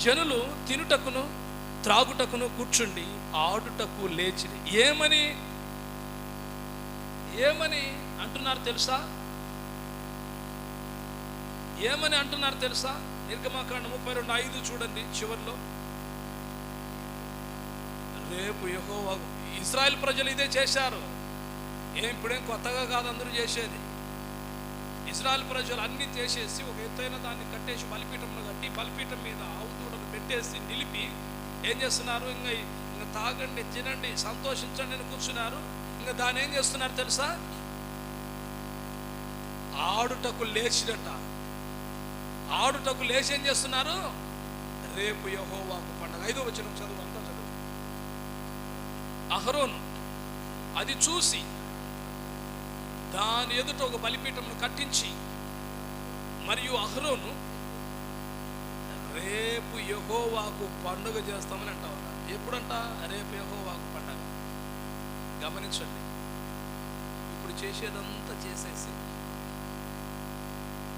జనులు తినుటకును త్రాగుటకును కూర్చుండి ఆడుటకు లేచి ఏమని? ఏమని అంటున్నారు తెలుసా? ఏమని అంటున్నారు తెలుసా? నిర్గమాకాండ ముప్పై రెండు ఐదు చూడండి చివరిలో. రేపు యెహోవా ఇస్రాయల్ ప్రజలు ఇదే చేశారు. ఏం ఇప్పుడేం కొత్తగా కాదు అందరూ చేసేది. ఇస్రాయల్ ప్రజలు అన్ని చేసేసి ఒక ఎత్తైన దాన్ని కట్టేసి బలిపీఠంలో కట్టి బలిపీఠం మీద ఆవు పెట్టేసి నిలిపి ఏం చేస్తున్నారు? ఇంకా ఇంకా తాగండి తినండి సంతోషించండి అని కూర్చున్నారు. ఇంకా దాన్ని ఏం చేస్తున్నారు తెలుసా? ఆడుటకు లేచినట్ట ఆడుటకు లేచి ఏం చేస్తున్నారు? రేపు యహోవాకు పండగ. ఐదో వచ్చిన చదువు అంతా చదువు. అహరోను అది చూసి దాని ఎదుట ఒక బలిపీఠమును కట్టించి మరియు అహరోను రేపు యహోవాకు పండుగ చేస్తామని అంటావు ఎప్పుడంట? రేపు యహోవాకు పండగ. గమనించండి. ఇప్పుడు చేసేదంతా చేసేసి.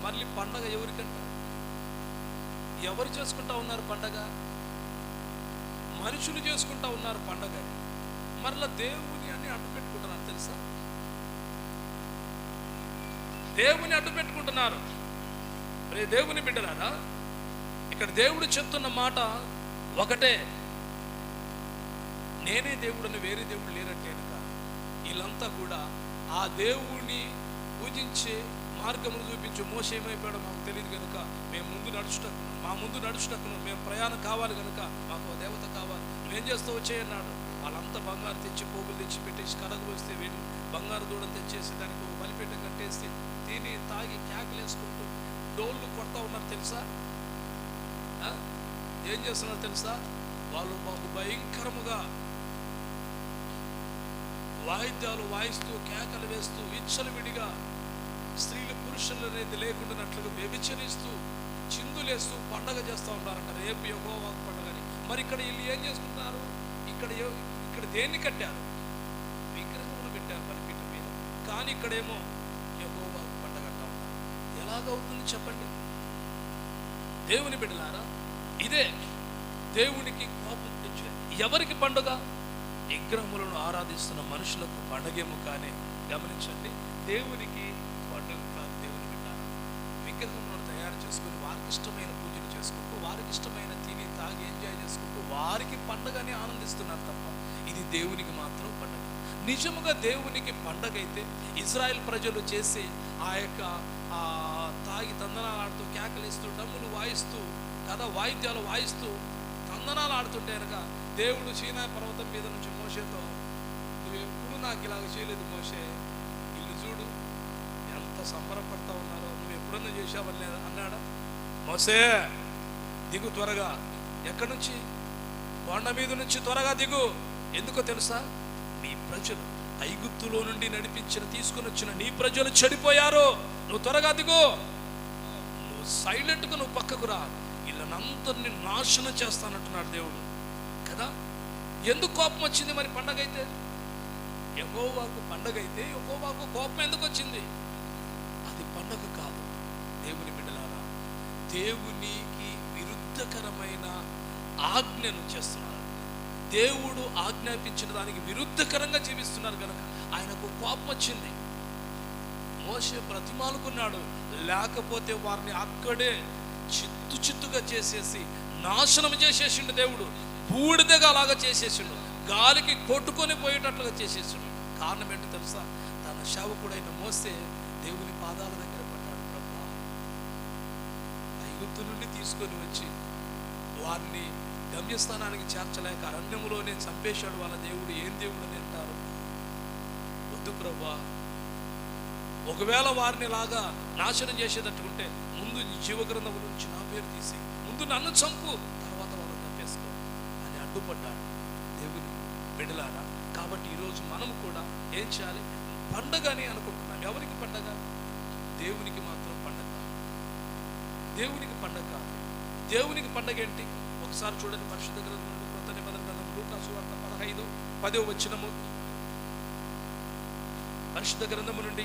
మళ్ళీ పండగ ఎవరికంట? ఎవరు చేసుకుంటా ఉన్నారు పండగ? మనుషులు చేసుకుంటా ఉన్నారు పండగ. మరలా దేవుని అని అడ్డు పెట్టుకుంటున్నారు తెలుసా? దేవుని అడ్డు పెట్టుకుంటున్నారు. రే దేవుని బిడ్డలారా ఇక్కడ దేవుడు చెప్తున్న మాట ఒకటే. నేనే దేవుడని వేరే దేవుడు లేరంటే వీళ్ళంతా కూడా ఆ దేవుణ్ణి పూజించే మార్గమును చూపించే మోస ఏమైపోయాడో మాకు తెలియదు కనుక మేము ముందు నడుచుటకును మా ముందు నడుచుటకును మేము ప్రయాణం కావాలి కనుక మాకు దేవత కావాలి. నువ్వేం చేస్తూ వచ్చేయన్నాడు వాళ్ళంతా బంగారు తెచ్చి పోగులు తెచ్చి పెట్టేసి కడగ వస్తే వెళ్ళి బంగారు దూడ తెచ్చేసి దానికి ఒక బలిపీఠం కట్టేసి తిని తాగి కేకలు డోళ్ళు కొడతా ఉన్నారు తెలుసా? ఏం చేస్తున్నారు తెలుసా? వాళ్ళు మాకు భయంకరముగా వాయిద్యాలు వాయిస్తూ కేకలు వేస్తూ ఇచ్చలు విడిగా స్త్రీలు పురుషులు అనేది లేకుండానట్లుగా వ్యభిచరిస్తూ చిందులేస్తూ పండగ చేస్తూ ఉన్నారంట. రేపు యహోవా పండగని మరి ఇక్కడ వీళ్ళు ఏం చేసుకుంటున్నారు? ఇక్కడ ఇక్కడ దేన్ని కట్టారు? విగ్రహములు పెట్టారు బలిపీఠం మీద. కానీ ఇక్కడేమో యహోవా పండగ అంటా ఉన్నారు. ఎలాగవుతుంది చెప్పండి? దేవుని బిడ్డలారా ఇదే దేవునికి కోపం తెచ్చేది ఎవరికి పండుగ? విగ్రహములను ఆరాధిస్తున్న మనుషులకు పండగేమో కానీ గమనించండి దేవునికి పండుగ కాదు దేవుని బిడ్డ. విగ్రహములను తయారు చేసుకుని వారికి ఇష్టమైన పూజలు చేసుకుంటూ వారికి ఇష్టమైన తిని తాగి ఎంజాయ్ చేసుకుంటూ వారికి పండగని ఆనందిస్తున్నారు తప్ప ఇది దేవునికి మాత్రం పండగ. నిజముగా దేవునికి పండగ అయితే ఇజ్రాయెల్ ప్రజలు చేసే ఆ యొక్క తాగి తందనాలు ఆడుతూ కేకలిస్తూ డమ్ములు వాయిస్తూ కథ వాయిద్యాలు వాయిస్తూ తందనాలు ఆడుతుంటే కనుక దేవుడు సీనా పర్వతం మీద నుంచి మోసేతో నువ్వు ఎప్పుడు నాకు ఇలాగ చేయలేదు మోసే ఇల్లు చూడు. ఎంత సంబరపడతా ఉన్నారో. నువ్వు ఎప్పుడన్నా చేసావని లేదా? అన్నాడా. మోసే దిగు త్వరగా. ఎక్కడి నుంచి? కొండ మీద నుంచి త్వరగా దిగు. ఎందుకో తెలుసా? నీ ప్రజలు ఐగుప్తులో నుండి నడిపించిన తీసుకుని వచ్చిన నీ ప్రజలు చెడిపోయారు. నువ్వు త్వరగా దిగు. నువ్వు సైలెంట్గా నువ్వు పక్కకు రా. వీళ్ళనందరినీ నాశనం చేస్తానంటున్నాడు దేవుడు. కదా? ఎందుకు కోపం వచ్చింది మరి పండగ అయితే ఎగోవాకు పండగ అయితే ఎగోవాకు కోపం ఎందుకు వచ్చింది? అది పండగ కాదు దేవుని బిడ్డలారా. దేవునికి విరుద్ధకరమైన ఆజ్ఞను చేస్తున్నారు. దేవుడు ఆజ్ఞాపించిన దానికి విరుద్ధకరంగా జీవిస్తున్నారు కనుక ఆయనకు కోపం వచ్చింది. మోసే బ్రతిమాలుకున్నాడు. లేకపోతే వారిని అక్కడే చిత్తు చిత్తుగా చేసేసి నాశనం చేసేసిండు దేవుడు. బూడిదగా అలాగా చేసేసిండు. గాలికి కొట్టుకొని పోయేటట్లుగా చేసేసిండు. కారణం ఏంటో తెలుసా? తన సేవకుడైన మోస్తే దేవుని పాదాల దగ్గర పడ్డాడు ప్రభా. ఐగుప్తు నుండి తీసుకొని వచ్చి వారిని గమ్యస్థానానికి చేర్చలేక అరణ్యంలోనే చంపేశాడు వాళ్ళ దేవుడు. ఏం దేవుడు అని అంటారు? వద్దు ప్రభా. ఒకవేళ వారిని లాగా నాశనం చేసేటట్టుకుంటే నీ జీవగ్రంథం నుంచి నా పేరు తీసి ముందు నన్ను చంపు తర్వాత వాళ్ళు చంపేసుకో అని అడ్డుపడ్డాడు. దేవుని బిడలారా కాబట్టి ఈరోజు మనము కూడా ఏం చేయాలి? పండగ అని అనుకుంటున్నాం. ఎవరికి పండగ? దేవునికి మాత్రం పండగ. దేవునికి పండగ దేవునికి పండగ ఏంటి? ఒకసారి చూడండి పరిశుద్ధ గ్రంథం నుండి కొత్త నిబంధన గ్రంథం లూకాసు వార్త పదహైదు పదో వచ్చినము పరిశుద్ధ గ్రంథము నుండి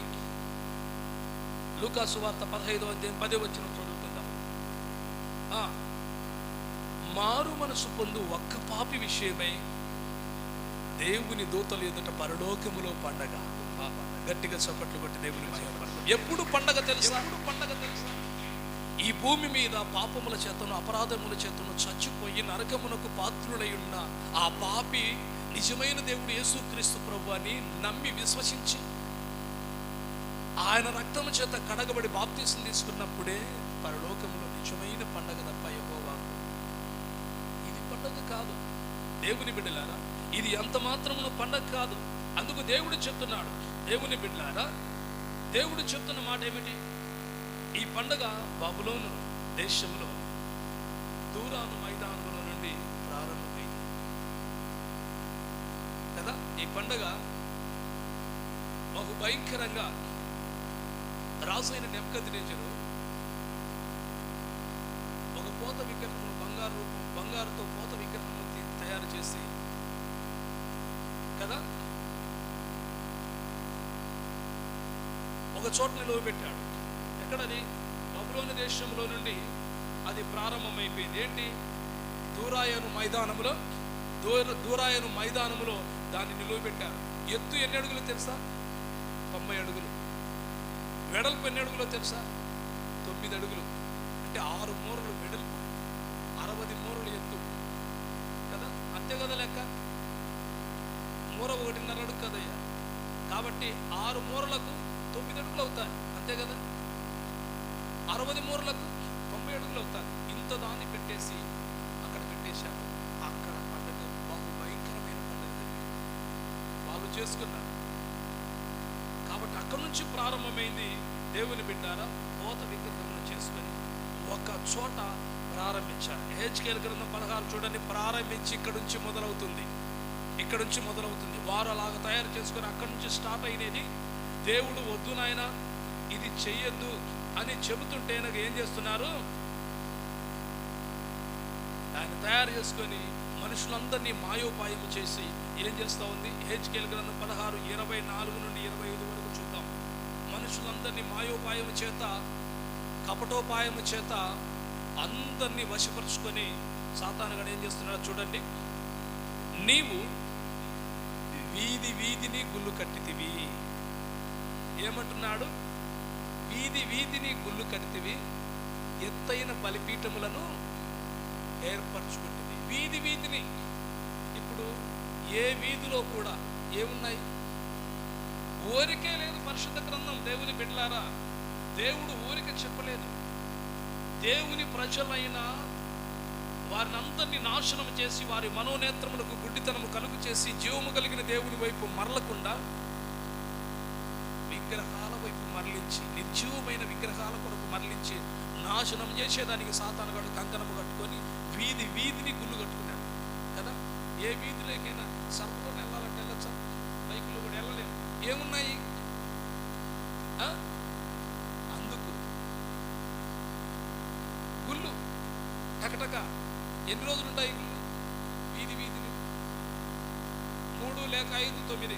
లూకాసు వార్త పదహైదో అధ్యాయం పదే వచ్చిన చదువుకుందాం ఆ, మారు మనసు పొందు ఒక్క పాపి విషయమై దేవుని దూతలు ఎదుట పరలోకములో పండగ. గట్టిగా చప్పట్లు కొట్టి దేవుని. ఎప్పుడు పండగ తెలుసా? పండగ తెలుసా? ఈ భూమి మీద పాపముల చేతను అపరాధముల చేతను చచ్చిపోయి నరకమునకు పాత్రులై ఉన్న ఆ పాపి నిజమైన దేవుడు యేసుక్రీస్తు ప్రభు అని నమ్మి విశ్వసించి ఆయన రక్తము చేత కడగబడి బాప్తీసం తీసుకున్నప్పుడే పరలోకంలో నిజమైన పండగ తప్ప యహోవా ఇది పండగ కాదు. దేవుని బిడ్డలారా ఇది ఎంత మాత్రమును పండగ కాదు. అందుకు దేవుడు చెప్తున్నాడు. దేవుని బిడ్డలారా దేవుడు చెప్తున్న మాట ఏమిటి? ఈ పండగ బబులోను దేశంలో దూరాను మైదానంలో నుండి ప్రారంభమైంది. కదా? ఈ పండగ బహు భయంకరంగా రాజైన నెమ్మకదినేజరు ఒక పోత విగ్రహం బంగారు బంగారుతో పోత విగ్రహం తయారు చేసి కదా? ఒక చోట నిలువ పెట్టాడు ఎక్కడది? బబులోని దేశంలో నుండి అది ప్రారంభమైపోయింది. ఏంటి? దూరాయను మైదానములో దూర దూరాయను మైదానములో దాన్ని నిలువబెట్టారు ఎత్తు ఎన్ని అడుగులు తెలుసా? తొంభై అడుగులు. వెడల్పు ఎన్ని అడుగులో తెలుసా? తొమ్మిది అడుగులు. అంటే ఆరు మూరలు వెడల్పు అరవది మూరలు ఎత్తు. కదా? అంతే కదా లెక్క? మూర ఒకటిన్నర అడుగు కదయ్యా. కాబట్టి ఆరు మూరలకు తొమ్మిది అడుగులు అవుతాయి. అంతే కదా? అరవది మూరలకు తొంభై అడుగులు అవుతాయి. ఇంత దాన్ని పెట్టేసి అక్కడ పెట్టేశారు. అక్కడ పండుగ. బాగు భయంకరమైన పండుగ జరిగింది. వాళ్ళు చేసుకున్నారు. అక్కడి నుంచి ప్రారంభమైంది దేవుని బిడ్డారా? పోత విగ్రహం చేసుకొని ఒక చోట ప్రారంభించారు. హెచ్కేల్ గ్రంథం పదహారు చూడండి. ప్రారంభించి ఇక్కడ నుంచి మొదలవుతుంది. ఇక్కడ నుంచి మొదలవుతుంది. వారు అలాగ తయారు చేసుకొని అక్కడి నుంచి స్టార్ట్ అయినది దేవుడు వద్దు నాయన ఇది చెయ్యొద్దు అని చెబుతుంటే నాకు ఏం చేస్తున్నారు? ఆయన తయారు చేసుకొని మనుషులందరినీ మాయోపాయం చేసి ఏం చేస్తూ ఉంది? హెచ్కేల్ గ్రంథం పదహారు ఇరవై నాలుగు నుండి ఇరవై ఐదు మనుషులందరినీ మాయోపాయము చేత కపటోపాయము చేత అందరినీ వశపరుచుకొని సాతానుగాడు ఏం చేస్తున్నాడు చూడండి. నీవు వీధి వీధిని గుళ్ళు కట్టితివి. ఏమంటున్నాడు? వీధి వీధిని గుళ్ళు కట్టితివి. ఎత్తైన బలిపీఠములను ఏర్పరచుకుంటుంది వీధి వీధిని ఇప్పుడు ఏ వీధిలో కూడా ఏమున్నాయి? ఊరికే లేదు పరిశుద్ధ గ్రంథం దేవుని బిడ్డలారా. దేవుడు ఊరిక చెప్పలేదు. దేవుని ప్రజలైన వారిని అందరినీ నాశనం చేసి వారి మనోనేత్రములకు గుడ్డితనము కలుగు చేసి జీవము కలిగిన దేవుని వైపు మరలకుండా విగ్రహాల వైపు మరలించి నిర్జీవమైన విగ్రహాల కొరకు మరలించి నాశనం చేసేదానికి సాతానుగాడు కంకణము కట్టుకొని వీధి వీధిని గుళ్ళు కట్టుకున్నాడు. కదా? ఏ వీధిలోకైనా సర్వలో ఏమున్నాయి? ఆ? అందుకు. గుళ్ళు. టకటక. ఎన్ని రోజులు ఉంటాయి గుళ్ళు? వీధి వీధిని. మూడు లేక ఐదు తొమ్మిది.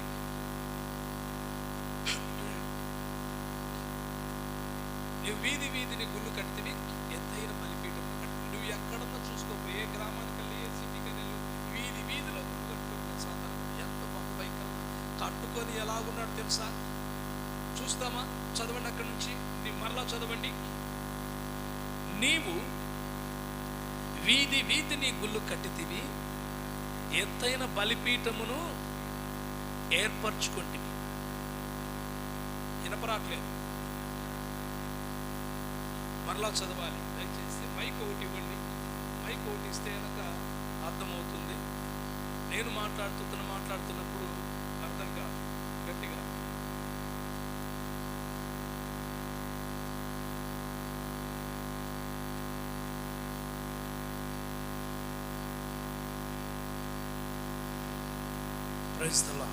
నువ్వు వీధి వీధిని గుళ్ళు కట్టివి ఎత్తైన బలిపీఠం కట్టి. నువ్వు ఎక్కడన్నా చూసుకోపో ఏ గ్రామానికి పట్టుకొని ఎలా ఉన్నాడు తెలుసా? చూస్తామా? చదవండి అక్కడి నుంచి. నీ మరలా చదవండి. నీవు వీధి వీధిని గుళ్ళు కట్టితివి ఎత్తైన బలిపీఠమును ఏర్పరచుకుంటే వినపరాట్లేదు. మరలా చదవాలి. దయచేసి మైక్ ఒకటి ఇవ్వండి. మైక్ ఒకటి ఇస్తే కనుక అర్థమవుతుంది. నేను మాట్లాడుతున్న మాట్లాడుతున్నప్పుడు క్రైస్తల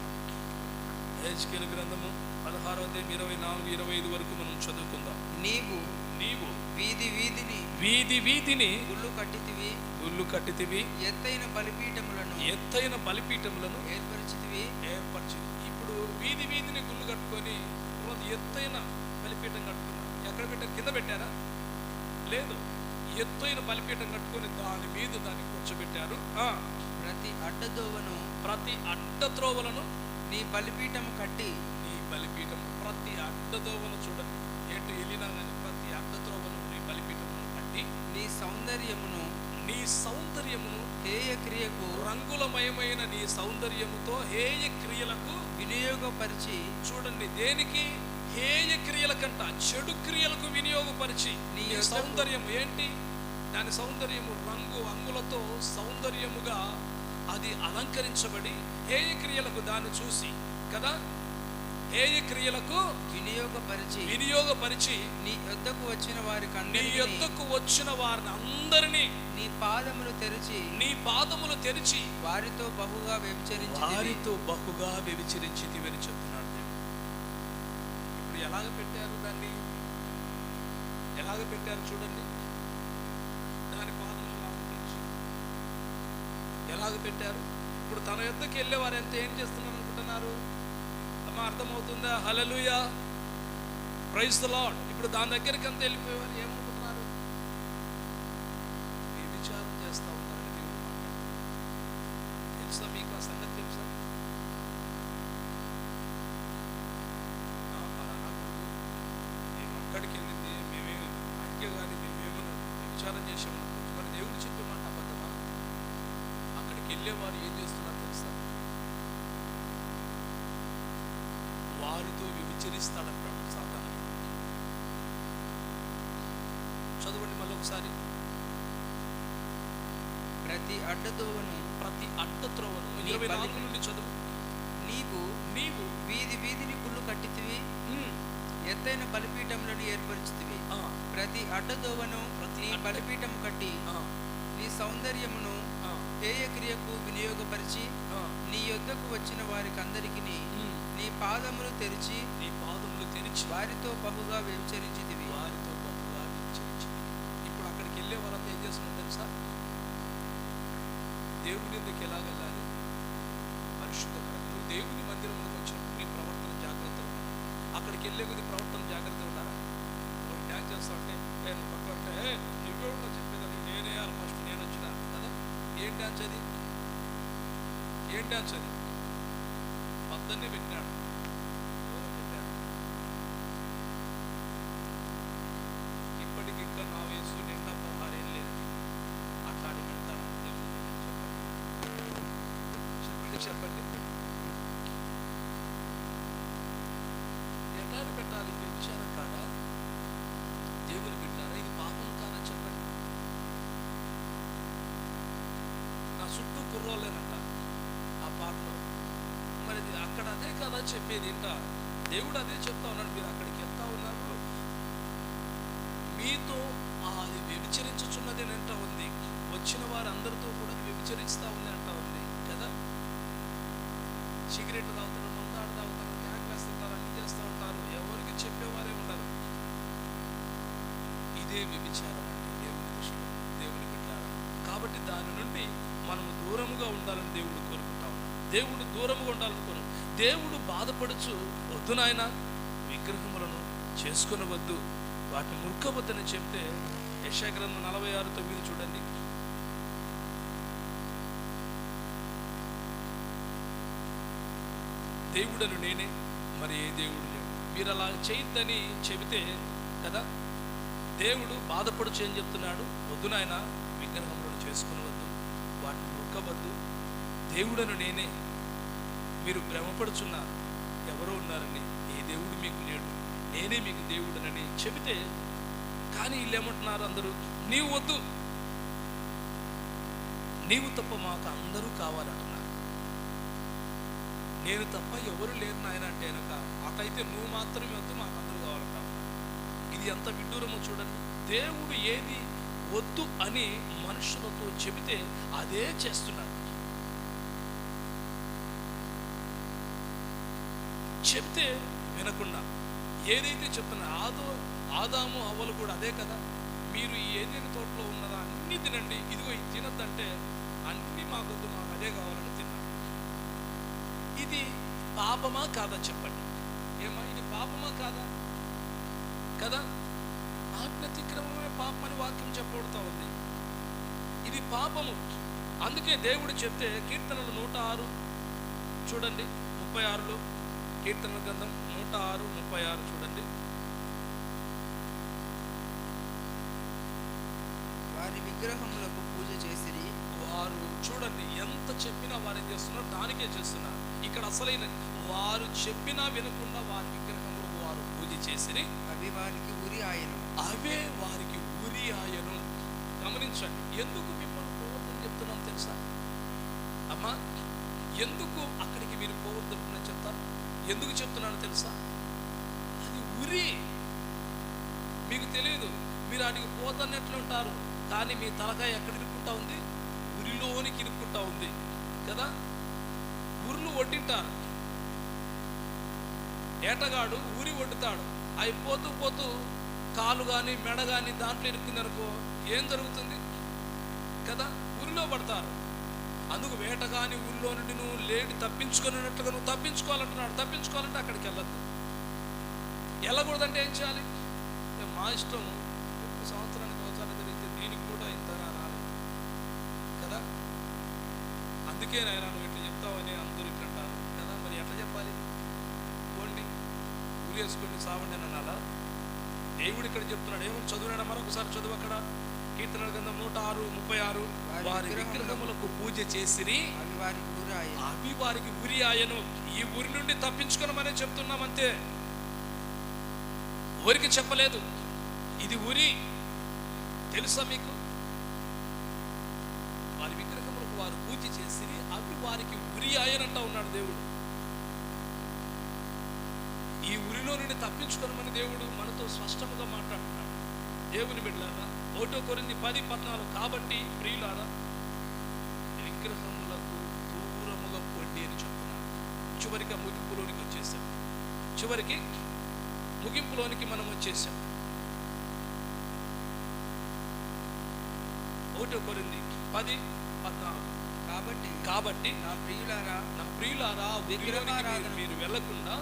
హెచ్కేల్ గ్రంథము పదహారవ అధ్యాయం ఇరవై నాలుగు ఇరవై ఐదు వరకు మనం చదువుకుందాం. నీవు నీవు వీధి వీధిని వీధి వీధిని గుళ్ళు కట్టితివి గుళ్ళు కట్టితివి ఎత్తైన బలిపీఠములను ఎత్తైన బలిపీఠములను ఏర్పరిచితివి. ఏర్పరిచింది ఇప్పుడు వీధి వీధిని గుళ్ళు కట్టుకొని ఎత్తైన బలిపీఠం కట్టుకున్నారు ఎక్కడ పెట్టారు? కింద పెట్టారా? లేదు. ఎత్తైన బలిపీఠం కట్టుకొని దాని మీద దాన్ని కూర్చోబెట్టారు. ప్రతి అడ్డదోవను ప్రతి అడ్డత్రోవలను నీ బలిపీఠము కట్టి నీ బలిపీఠం ప్రతి అడ్డత్రోవను చూడండి. ఏంటి వెళ్ళినా కానీ ప్రతి అడ్డత్రోవను నీ బలిపీఠమును కట్టి నీ సౌందర్యమును నీ సౌందర్యమును హేయ క్రియకు రంగులమయమైన నీ సౌందర్యముతో హేయ క్రియలకు వినియోగపరిచి చూడండి. దేనికి? హేయ క్రియలకంట చెడు క్రియలకు వినియోగపరిచి. నీ సౌందర్యం ఏంటి? దాని సౌందర్యము రంగు అంగులతో సౌందర్యముగా అది అలంకరించబడి హేయ క్రియలకు దాన్ని చూసి కదా? హేయ క్రియలకు వినియోగపరిచి వినియోగపరిచి నీ యొద్దకు వచ్చిన వారికి నీ యొద్దకు వచ్చిన వారిని అందరినీ నీ పాదములు తెరిచి నీ పాదములు తెరిచి వారితో బహుగా వ్యభిచరించి వారితో బహుగా వ్యభిచరించి అని చెప్తున్నాడు ఇప్పుడు ఎలాగ పెట్టారు దాన్ని? ఎలాగ పెట్టారు చూడండి. ఎలాగ పెట్టారు ఇప్పుడు తన యుద్ధకి వెళ్ళే వారు ఎంత ఏం చేస్తున్నారు అనుకుంటున్నారు? అమ్మ అర్థమవుతుందా? హలలుయా ప్రైజ్ లాడ్ ఇప్పుడు దాని దగ్గరికి అంత వెళ్ళిపోయేవారు ఏమనుకుంటున్నారు? విచారం చేస్తా ఉన్నారని దేవుడు తెలుసా మీకు ఆ సంగతి తెలుసా? మేము అక్కడికి వెళ్ళింది మేమే అంకే కానీ మేమేమో విచారం చేసాము వెళ్ళేవారు ఏం చేస్తున్నారు తెలుసా? వారితో విభజిస్తాడంటాడు సాతాను. చదవండి మళ్ళీ ఒకసారి ప్రతి అడ్డదోవను ప్రతి అడ్డత్రోవను నీ ఇరవై నాలుగు నుండి చదువు. నీవు నీవు వీధి వీధిని కుళ్ళు కట్టితివి ఎత్తైన బలిపీఠములను ఏర్పరిచితివి. ఆ, ప్రతి అడ్డదోవను ప్రతి బలిపీఠం కట్టి ఆ, నీ సౌందర్యమును హేయ క్రియకు వినియోగపరిచి. నీ యొద్దకు వచ్చిన వారికి అందరికి నీ పాదములు తెరిచి నీ పాదములు తెరిచి వారితో బహుగా వ్యభిచరించితివి. వారితో బహుగా విచరించింది ఇప్పుడు అక్కడికి వెళ్ళే వారంతా ఏం చేస్తున్నారు తెలుసా? దేవుని ఎందుకు ఎలా వెళ్ళాలి? పరిశుద్ధ నువ్వు దేవుని మందిరంలోకి వచ్చినప్పుడు నీ ప్రవర్తన జాగ్రత్తగా ఉండాలి. అక్కడికి వెళ్ళే కొద్ది ప్రవర్తన జాగ్రత్తగా ఉండాలా? నువ్వు డ్యాన్స్ చేస్తా ఉంటే నువ్వు పక్కన ఉంటే ఏ ఏం డ్యాన్స్ అది ఏం డ్యాన్స్ అది పద్దన్నే పెట్టినాడు ఎవరో పెట్టాడు ఇప్పటికి ఇంకా నా వయసు నిండా పదహారేం లేదు అట్లాడి పెడతాను చెప్పండి చెప్పండి ఎట్లాడి చెప్పేది ఏంట దేవుడు అదే చెప్తా ఉన్నాడు. మీరు అక్కడికి వెళ్తా ఉన్నారు? మీతో ఆ అది వ్యభిచరించుచున్నది అని అంటా ఉంది. వచ్చిన వారందరితో కూడా వ్యభిచరిస్తా ఉంది అంటా ఉంది. కదా? సిగరెట్ తాగుతారు మందాడు తాగుతారు క్యాక్ వేస్తుంటారు అన్ని చేస్తూ ఉంటారు. ఎవరికి చెప్పేవారే ఉండరు. ఇదే వ్యభిచారం అంటే దేవుని దృష్టిలో దేవుని బిడ్డారా కాబట్టి దాని నుండి మనము దూరముగా ఉండాలని దేవుడు కోరుకుంటా ఉన్నాడు. దేవుడు దూరముగా ఉండాలనుకోను దేవుడు బాధపడుచు వద్దు నాయన విగ్రహములను చేసుకునవద్దు. వాటిని మురుక్కవద్దని చెప్తే యశాగ్రంథం నలభై ఆరు తొమ్మిది చూడండి. దేవుడను నేనే మరి ఏ దేవుడు లేడు? మీరు అలా చేయొద్దని చెబితే కదా? దేవుడు బాధపడుచు ఏం చెప్తున్నాడు? వద్దు నాయన విగ్రహములను చేసుకునవద్దు వాటిని మొక్కవద్దు దేవుడను నేనే మీరు భ్రమపడుచున్నారు ఎవరో ఉన్నారని ఏ దేవుడు మీకు లేడు నేనే మీకు దేవుడనని చెబితే కానీ వీళ్ళేమంటున్నారు అందరూ నీవు వద్దు. నీవు తప్ప మాకు అందరూ కావాలంటున్నారు. నేను తప్ప ఎవరు లేరు నాయన అంటే కనుక అటైతే నువ్వు మాత్రమే వద్దు మాకు అందరూ కావాలంటావు ఇది ఎంత విడ్డూరమో చూడండి. దేవుడు ఏది వద్దు అని మనుషులతో చెబితే అదే చేస్తున్నాడు. చెప్తే వినకుండా ఏదైతే చెప్తున్నా ఆదో ఆదాము అవ్వలు కూడా అదే కదా? మీరు ఈ ఏదైనా తోటలో ఉన్నదా? అన్ని తినండి. ఇదిగో ఇది తినద్దంటే అన్ని మాకొద్దు మాకు అదే కావాలని తిన్నాను ఇది పాపమా కాదా చెప్పండి. ఏమా ఇది పాపమా కాదా? కదా? ఆజ్ఞతిక్రమమే పాపం అని వాక్యం చెప్పబడుతూ ఉంది. ఇది పాపము. అందుకే దేవుడు చెప్తే కీర్తనలు నూట ఆరు. చూడండి ముప్పై ఆరులో. కీర్తనల గ్రంథం నూట ఆరు ముప్పై ఆరు చూడండి. వారి విగ్రహములకు పూజ చేసిరి. వారు చూడండి ఎంత చెప్పినా వారు ఏం చేస్తున్నారు? దానికే చేస్తున్నారు. ఇక్కడ అసలైన వారు చెప్పినా వినకుండా వారి విగ్రహంలో వారు పూజ చేసిరి. అవి వారికి ఉరి ఆయను అవే వారికి ఉరి ఆయను గమనించండి ఎందుకు మిమ్మల్ని పోవద్దని చెప్తున్నాను తెలుసా? అమ్మా ఎందుకు అక్కడికి మీరు చెప్తారు ఎందుకు చెప్తున్నాను తెలుసా? అది ఉరి. మీకు తెలియదు మీరు అడిగి పోతన్నట్లు ఉంటారు. కానీ మీ తలకాయ ఎక్కడ ఇరుక్కుంటా ఉంది? ఉరిలోనికి ఇరుక్కుంటా ఉంది. కదా? ఉరులు వడ్డింటారు ఏటగాడు ఊరి వడ్డుతాడు అవి పోతూ పోతూ కాలు కానీ మెడ కానీ దాంట్లో ఇరుక్కుందనుకో ఏం జరుగుతుంది? కదా? ఊరిలో పడతారు. అందుకు వేటగాని ఊళ్ళో నుండి నువ్వు లేడి తప్పించుకున్నట్లుగా నువ్వు తప్పించుకోవాలంటున్నాడు. తప్పించుకోవాలంటే అక్కడికి వెళ్ళద్దు. వెళ్ళకూడదంటే ఏం చేయాలి? మా ఇష్టం సంవత్సరానికి ఒకసారి జరిగితే దీనికి కూడా ఇంత రాలి కదా? అందుకే నాయన నువ్వు ఇట్లా చెప్తావని అందరూ ఇట్లా అంటారు. కదా? మరి ఎట్లా చెప్పాలి? పోండి. ఊరి సావండి అని అనాలా దేవుడు ఇక్కడ చెప్తున్నాడు. ఏమని చదువునాడా? మరొకసారి చదువు అక్కడ. కీర్తన గ్రంథం నూట ఆరు ముప్పై ఆరు వారి విగ్రహములకు పూజ చేసిరి. అవి వారికి ఉరి అవి వారికి ఉరి ఆయను ఈ ఊరి నుండి తప్పించుకున్నామనే చెప్తున్నాం అంతే ఊరికి చెప్పలేదు. ఇది ఉరి తెలుసా మీకు? వారి విగ్రహములకు వారు పూజ చేసి అవి వారికి ఉరి ఆయనంటా ఉన్నాడు దేవుడు. ఈ ఉరిలో నుండి తప్పించుకోనమని దేవుడు మనతో స్పష్టముగా మాట్లాడుతున్నాడు. దేవుని బిడ్డలారా ఒకటో కొరింది పది పద్నాలుగు. కాబట్టి ప్రియులారా విగ్రహములకు దూరముగా పొండి అని చెప్తున్నాడు. చివరికి ముగింపులోనికి వచ్చేసాం. చివరికి ముగింపులోనికి మనం వచ్చేసాం. ఒకటో కొరింది పది పద్నాలుగు. కాబట్టి కాబట్టి నా ప్రియులారా నా ప్రియులారా విగ్రహానికి విగ్రహారాధన. మీరు వెళ్ళకుండా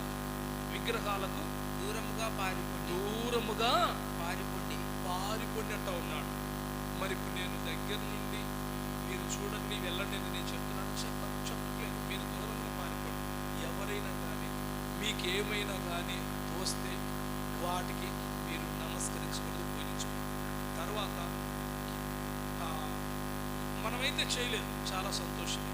విగ్రహాలకు దూరముగా పారిపోండి. దూరముగా పారిపోయినట్టు ఉన్నాడు. మరి ఇప్పుడు నేను దగ్గర నుండి మీరు చూడండి వెళ్ళండి అని నేను చెప్తున్నాను చెప్ప చెప్పట్లేదు. మీరు దూరంగా మారిపోండి ఎవరైనా కానీ మీకేమైనా కానీ తోస్తే వాటికి మీరు నమస్కరించకూడదు పూజించకూడదు తర్వాత మనమైతే చేయలేదు. చాలా సంతోషమే.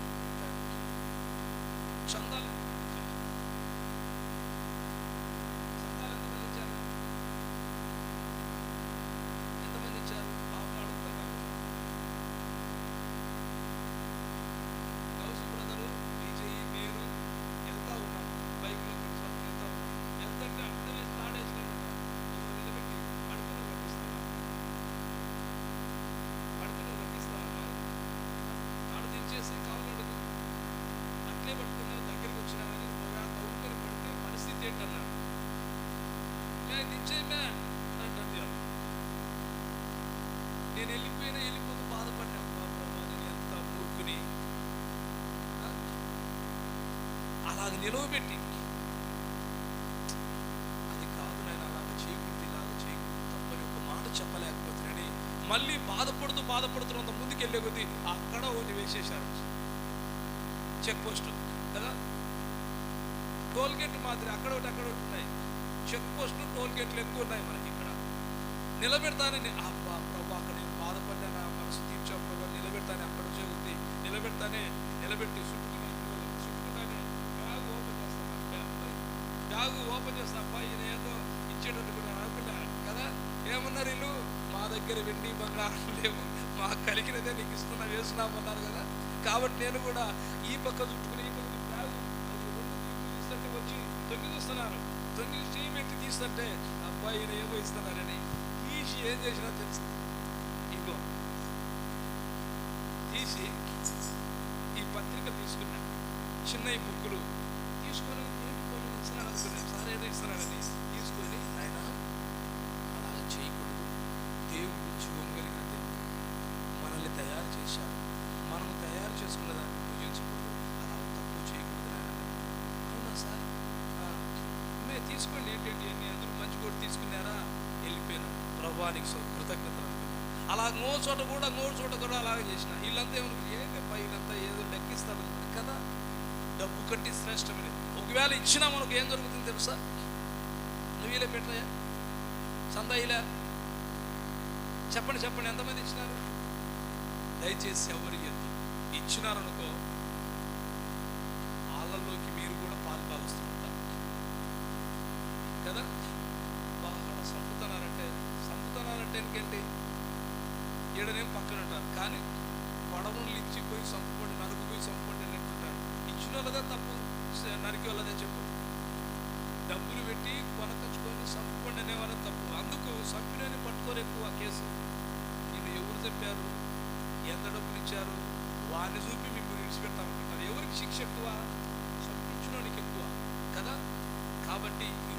నిలువ నిలవబెట్టి. అది కాదు నేను అలాగ చేయకూడదు ఇలాగ చేయకూడదు తప్పని ఒక మాట చెప్పలేకపోతున్నాని. మళ్ళీ బాధపడుతూ బాధపడుతున్నంత ముందుకు వెళ్ళే కొద్దీ అక్కడ ఒకటి వేసేశారు చెక్ పోస్ట్ కదా? టోల్ గేట్ మాదిరి అక్కడ ఒకటి అక్కడ ఒకటి ఉన్నాయి. చెక్ పోస్టులు టోల్ గేట్లు ఎక్కువ ఉన్నాయి మనకి ఇక్కడ. నిలబెడతానని అబ్బా ప్రభు అక్కడ నేను బాధపడ్డా నా మనసు తీర్చా ప్రభు నిలబెడతానే అక్కడ వచ్చే ఉంది. నిలబెడతానే నిలబెట్టి బ్యాగ్ ఓపెన్ చేస్తా అబ్బా ఈయన ఏదో ఇచ్చేటట్టుకున్నాను కూడా అనుకున్నా కదా? ఏమన్నారు వీళ్ళు? మా దగ్గర వెండి బంగారం లేవు. మాకు కలిగినదే నీకు ఇస్తున్నా వేస్తున్నామన్నారు కదా? కాబట్టి నేను కూడా ఈ పక్క చుట్టుకుని ఈ పక్క బ్యాగ్ అది రెండు వచ్చి తొంగి చూస్తున్నారు తొంగి చేయి పెట్టి తీస్తుంటే అబ్బాయి ఈయన ఏమో ఇస్తున్నారని తీసి ఏం చేసినా తెలుసు. ఇగో తీసి ఈ పత్రిక తీసుకున్నా. చిన్న ఈ బుక్కులు పెట్టేటి మే తీసుకోండి అందరూ మంచి కోటి తీసుకున్నారా? వెళ్ళిపోయినా. ప్రభానికి కృతజ్ఞతలు అలా నో చోట కూడా నోరు చోట కూడా అలాగే చేసిన. వీళ్ళంతా ఏమనుకుంటారు? ఏంటప్ప వీళ్ళంతా ఏదో లెక్కిస్తారు కదా? డబ్బు కట్టి శ్రేష్టమైనది ఒకవేళ ఇచ్చినా మనకు ఏం జరుగుతుంది తెలుసా? నువ్వు ఇలా పెట్టాయా సందా ఇలా? చెప్పండి చెప్పండి. ఎంతమంది ఇచ్చినారు? దయచేసి ఎవరు ఇచ్చినారనుకో ఇచ్చారు ఎంత డబ్బులు ఇచ్చారు వారిని చూపి మీకు విడిచిపెడతామనుకుంటారు. ఎవరికి శిక్ష ఎక్కువ? సంపించడానికి ఎక్కువ. కదా? కాబట్టి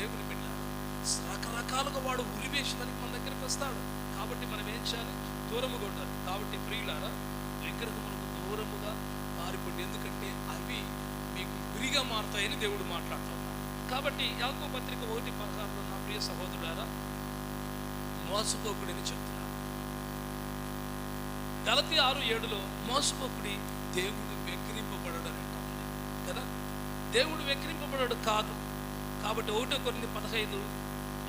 దేవుని బిడ్డ. రకరకాలుగా వాడు ఉరివేసేదానికి మన దగ్గరికి వస్తాడు. కాబట్టి మనం ఏం చేయాలి? దూరము కొట్టాలి. కాబట్టి ప్రియులారా విగ్రహములకు దూరముగా మారిపోండి. ఎందుకంటే అవి మీకు గురిగా మారుతాయని దేవుడు మాట్లాడుతూ కాబట్టి యాకో పత్రిక ఒకటి పదహారులో నా ప్రియ సహోదరులారా మోసపోకుడని చెప్తున్నారు గలతి ఆరు ఏడులో మోసపోకుడి దేవుడు వెక్కిరింపబడడు అని అంటా కదా? దేవుడు వెక్కిరింపబడడు కాదు. కాబట్టి ఒకటో కొన్ని పదహైదు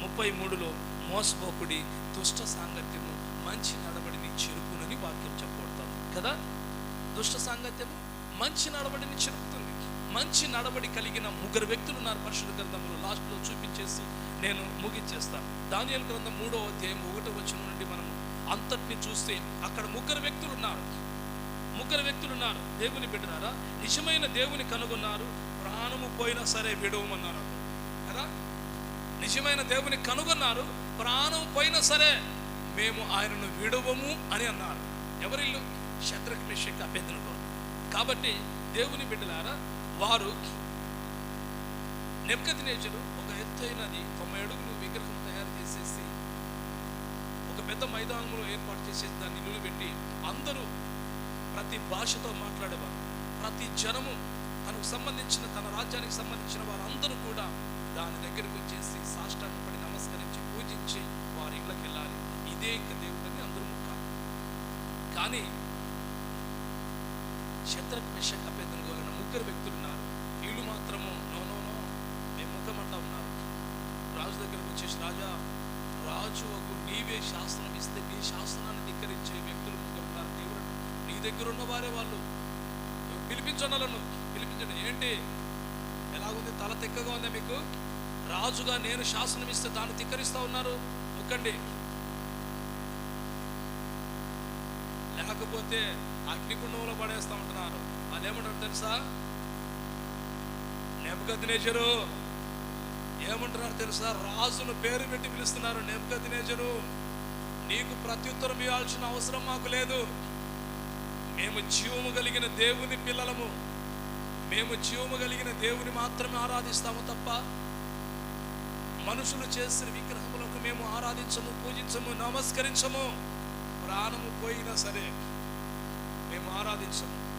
ముప్పై మూడులో మోసపోకుడి దుష్ట సాంగత్యము మంచి నడబడిని చెరుపునని వాక్యం చెప్పబడుతుంది. కదా? దుష్ట సాంగత్యము మంచి నడబడిని చెరుపుతుంది. మంచి నడబడి కలిగిన ముగ్గురు వ్యక్తులు ఉన్నారు పరిశుద్ధ గ్రంథంలో లాస్ట్లో చూపించేసి నేను ముగించేస్తాను దానియల్ గ్రంథం మూడో అధ్యాయం ఒకటో వచ్చిన నుండి మనం అంతటిని చూస్తే అక్కడ ముగ్గురు వ్యక్తులు ఉన్నారు. ముగ్గురు వ్యక్తులు ఉన్నారు. దేవుని బిడ్డరారా నిజమైన దేవుని కనుగొన్నారు. ప్రాణము పోయినా సరే విడవమన్నారు నిజమైన దేవుని కనుగొన్నారు. ప్రాణం పోయినా సరే మేము ఆయనను విడవము అని అన్నారు. ఎవరిల్లు? శత్రుఘ్ మిషక్ అభ్యర్థులతో కాబట్టి దేవుని బిడ్డలారా వారు నెమ్మకతి నేచరు ఒక ఎత్తైనది తొంభై అడుగులు విగ్రహం తయారు చేసేసి ఒక పెద్ద మైదానంలో ఏర్పాటు చేసేసి దాన్ని నిలువబెట్టి అందరూ ప్రతి భాషతో మాట్లాడేవారు. ప్రతి జనము తనకు సంబంధించిన తన రాజ్యానికి సంబంధించిన వారందరూ కూడా దాని దగ్గరకు వచ్చేసి సాష్టాంగపడి నమస్కరించి పూజించి వారి ఇళ్ళకి వెళ్ళాలి. ఇదే ఇంకా దేవుడని అందరూ ముక్కాలి. కానీ శత్రుఘ్ మిషక్ అభ్యర్థులు ముగ్గురు వ్యక్తులు ఉన్నారు. వీళ్ళు మాత్రము నో నో నో మేము ముఖమట్లా ఉన్నారు రాజు దగ్గరకు వచ్చేసి రాజా రాజు ఒక నీవే శాస్త్రం ఇస్తే నీ శాస్త్రాన్ని ధిక్కరించే వ్యక్తులు ముగ్గురు ఉన్నారు. దేవుడు నీ దగ్గర ఉన్న వారే వాళ్ళు. పిలిపించండి వాళ్ళను పిలిపించండి. ఏంటి? ఎలాగుంది? తల తెక్కగా ఉందా మీకు? రాజుగా నేను శాసనం ఇస్తే దాన్ని ధిక్కరిస్తా ఉన్నారు. ఒక్కండి. లేకపోతే అగ్నికుండంలో పడేస్తా ఉంటున్నారు. వాళ్ళు ఏమంటారు తెలుసా? నెమ్మకదినేచరు ఏమంటున్నారు తెలుసా? రాజును పేరు పెట్టి పిలుస్తున్నారు నెమ్మకదినేచరు నీకు ప్రత్యుత్తరం ఇవ్వాల్సిన అవసరం మాకు లేదు. మేము జీవము కలిగిన దేవుని పిల్లలము. మేము జీవము కలిగిన దేవుని మాత్రమే ఆరాధిస్తాము తప్ప మనుషులు చేసిన విగ్రహములకు మేము ఆరాధించము పూజించము నమస్కరించము. ప్రాణము పోయినా సరే మేము ఆరాధించము.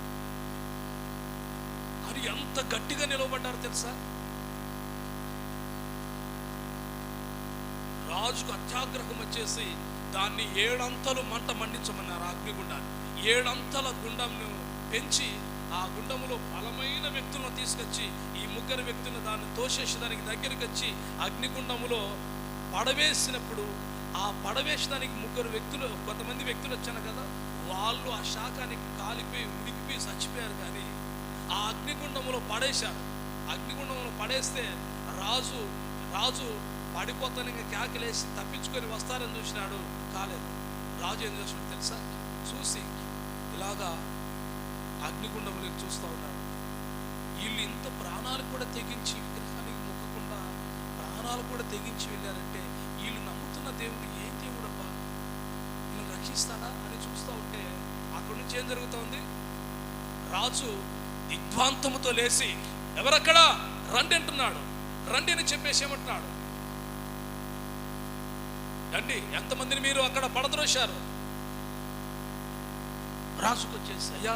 అని ఎంత గట్టిగా నిలవబడ్డారు తెలుసా? రాజుకు అత్యాగ్రహం వచ్చేసి దాన్ని ఏడంతలు మంట మండించమన్నారు అగ్నిగుండాన్ని. ఏడంతల గుండంను పెంచి ఆ గుండములో బలమైన వ్యక్తులను తీసుకొచ్చి ఈ ముగ్గురు వ్యక్తులను దాన్ని తోసేసి దానికి దగ్గరికి వచ్చి అగ్నిగుండములో పడవేసినప్పుడు ఆ పడవేసడానికి ముగ్గురు వ్యక్తులు కొంతమంది వ్యక్తులు వచ్చాను కదా వాళ్ళు ఆ శాఖానికి కాలిపోయి ఉడికిపోయి చచ్చిపోయారు కానీ ఆ అగ్నిగుండములో పడేశారు. అగ్నిగుండంలో పడేస్తే రాజు రాజు పడిపోతాను ఇంకా కేకలేసి తప్పించుకొని వస్తారని చూసినాడు. కాలేదు. రాజు ఏం చేస్తున్నాడు తెలుసా? చూసి ఇలాగా అగ్నిగుండంలోకి చూస్తూ ఉన్నాడు వీళ్ళు ఇంత ప్రాణాలు కూడా తెగించి విగ్రహానికి మొక్కకుండా ప్రాణాలు కూడా తెగించి వెళ్ళారంటే వీళ్ళు నమ్ముతున్న దేవుడు ఏం దేవుడు అబ్బా వీళ్ళు రక్షిస్తాడా అని చూస్తూ ఉంటే అక్కడి నుంచి ఏం జరుగుతోంది? రాజు దిగ్వాంతముతో లేచి ఎవరక్కడ? రండి అంటున్నాడు. రండి అని చెప్పేసి ఏమంటున్నాడు? రండి ఎంతమందిని మీరు అక్కడ పడద్రోశారు రాజుకు వచ్చేసి అయ్యా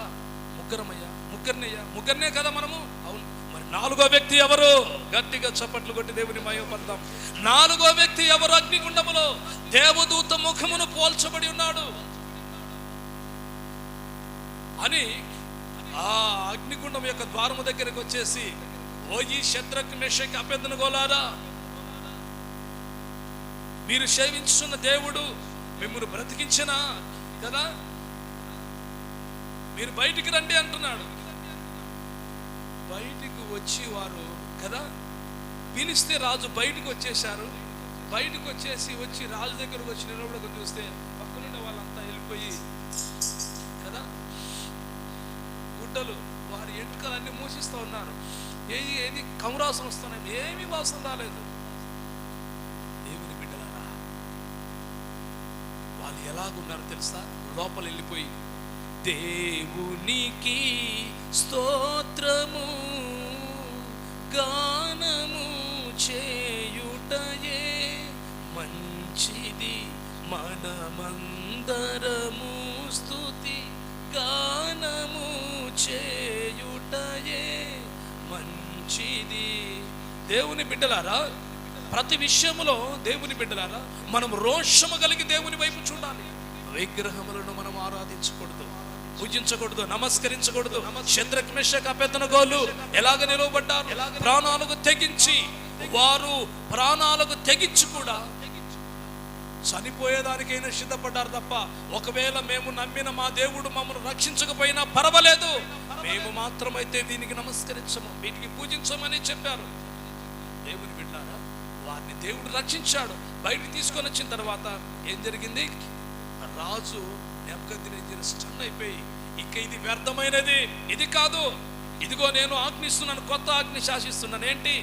ముగ్గురమయ్యా. ముగ్గురినయ్యా. ముగ్గురినే కదా మనము? అవును. మరి నాలుగో వ్యక్తి ఎవరు? గట్టిగా చప్పట్లు కొట్టి దేవుని మయోపడదాం నాలుగో వ్యక్తి ఎవరు? అగ్నిగుండములో దేవదూత ముఖమును పోల్చబడి ఉన్నాడు. అని ఆ అగ్నిగుండం యొక్క ద్వారము దగ్గరకు వచ్చేసి ఓ ఈ శత్రుక్ మెషక్ అభ్యర్థన గోలారా మీరు సేవించున్న దేవుడు మిమ్మల్ని బ్రతికించిన కదా? మీరు బయటికి రండి అంటున్నాడు. బయటికి వచ్చి వారు కదా పిలిస్తే రాజు బయటికి వచ్చేసారు బయటకు వచ్చేసి వచ్చి రాజు దగ్గరకు వచ్చి నిలబడకు చూస్తే పక్కనుండే వాళ్ళంతా వెళ్ళిపోయి కదా గుడ్డలు వారి ఎంటుకలన్నీ మూసిస్తూ ఉన్నారు. ఏది ఏది కమరాసన వస్తున్నాయి ఏమీ వాసన రాలేదు. దేవుని బిడ్డలారా వాళ్ళు ఎలాగున్నారు తెలుసా? లోపల వెళ్ళిపోయి దేవునికి స్తోత్రము గానము చేయుటయే మంచిది. మనమందరము స్తుతి గానము చేయుటయే మంచిది. దేవుని బిడ్డలారా ప్రతి విషయములో దేవుని బిడ్డలారా మనం రోషము కలిగి దేవుని వైపు చూడాలి. విగ్రహములను మనం ఆరాధించకూడదు. పూజించకూడదు నమస్కరించకూడదు. చంద్రకృష్ణ పెద్దన గోలు ఎలాగ నిలవబడ్డారు? ప్రాణాలకు తెగించి వారు ప్రాణాలకు తెగించి కూడా చనిపోయేదానికైనా సిద్ధపడ్డారు తప్ప ఒకవేళ మేము నమ్మిన మా దేవుడు మమ్మల్ని రక్షించకపోయినా పర్వాలేదు. మేము మాత్రమైతే దీనికి నమస్కరించము వీటికి పూజించమని చెప్పారు. దేవుని బిడ్డారా వారిని దేవుడు రక్షించాడు. బయటికి తీసుకొని వచ్చిన తర్వాత ఏం జరిగింది? రాజు నెమ్మదిన స్టన్ అయిపోయి ఇక ఇది వ్యర్థమైనది ఇది కాదు. ఇదిగో నేను ఆజ్ఞిస్తున్నాను కొత్త ఆజ్ఞ శాసిస్తున్నాను. ఏంటి?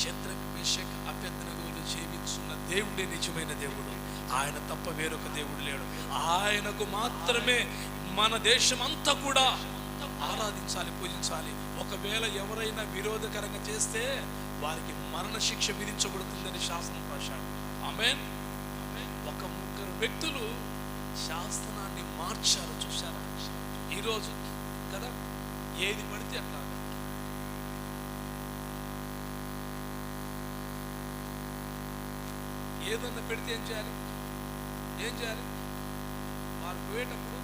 శత్రుక్ మేషక్ అభ్యర్థనగులు జీవించున్న దేవుడే నిజమైన దేవుడు. ఆయన తప్ప వేరొక దేవుడు లేడు. ఆయనకు మాత్రమే మన దేశం అంతా కూడా ఆరాధించాలి పూజించాలి. ఒకవేళ ఎవరైనా విరోధకరంగా చేస్తే వారికి మరణ శిక్ష విధించబడుతుందని శాసనం రాశాడు ఆమెన్. వ్యక్తులు శాస్త్రాన్ని మార్చారు చూశారా? ఈరోజు కదా? ఏది పడితే అట్లా ఏదన్నా పెడితే ఏం చేయాలి? ఏం చేయాలి? వారు పోయేటప్పుడు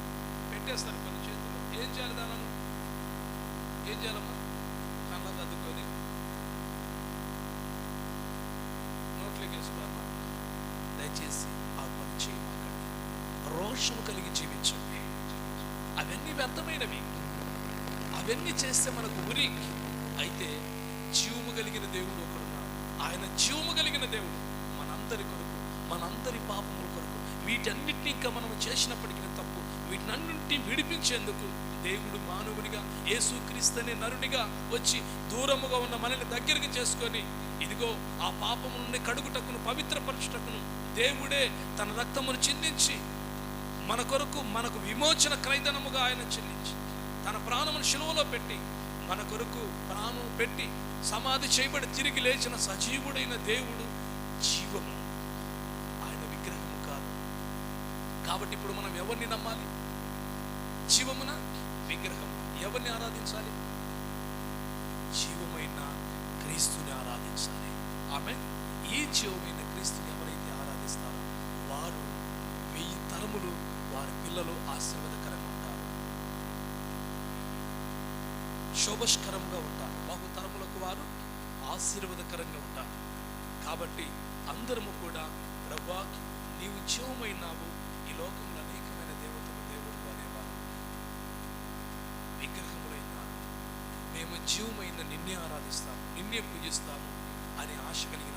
పెట్టేస్తారు కొన్ని చేతులు. ఏం చేయాలి దానిలో? ఏం చేయాలమ్మా? అవన్నీ అవన్నీ చేస్తే మనకు ఉరి అయితే జీవము కలిగిన దేవుడు ఒకడున్నాడు ఆయన జీవము కలిగిన దేవుడు మనందరి కొరకు మనందరి పాపముల కొరకు. వీటన్నిటిని ఇంకా మనం చేసినప్పటికీ తప్పు. వీటినన్నింటినీ విడిపించేందుకు దేవుడు మానవుడిగా యేసుక్రీస్తుని నరుడిగా నరునిగా వచ్చి దూరముగా ఉన్న మనల్ని దగ్గరికి చేసుకొని ఇదిగో ఆ పాపము నుండి కడుగుటకును పవిత్రపరచుటకును దేవుడే తన రక్తమును చిందించి మన కొరకు మనకు విమోచన క్రైదనముగా ఆయన చెల్లించి తన ప్రాణమును శిలువలో పెట్టి మన కొరకు ప్రాణం పెట్టి సమాధి చేయబడి తిరిగి లేచిన సజీవుడైన దేవుడు జీవము. ఆయన విగ్రహము కాదు. కాబట్టి ఇప్పుడు మనం ఎవరిని నమ్మాలి? జీవమున? విగ్రహం ఎవరిని ఆరాధించాలి? జీవమైన క్రీస్తుని ఆరాధించాలి. ఆమె ఈ జీవమైన క్రీస్తుని పిల్లలు ఆశీర్వాదకరంగా ఉంటారు శోభస్కరంగా ఉంటారు బహుతరములకు వారు ఆశీర్వాదకరంగా ఉంటారు కాబట్టి అందరము కూడా ప్రభా నీవు జీవమైనావు. ఈ లోకంలో అనేకమైన దేవతలు దేవుడు అనేవారు. విగ్రహములైన మేము జీవమైన నిన్నే ఆరాధిస్తాము నిన్నే పూజిస్తాము అనే ఆశ కలిగి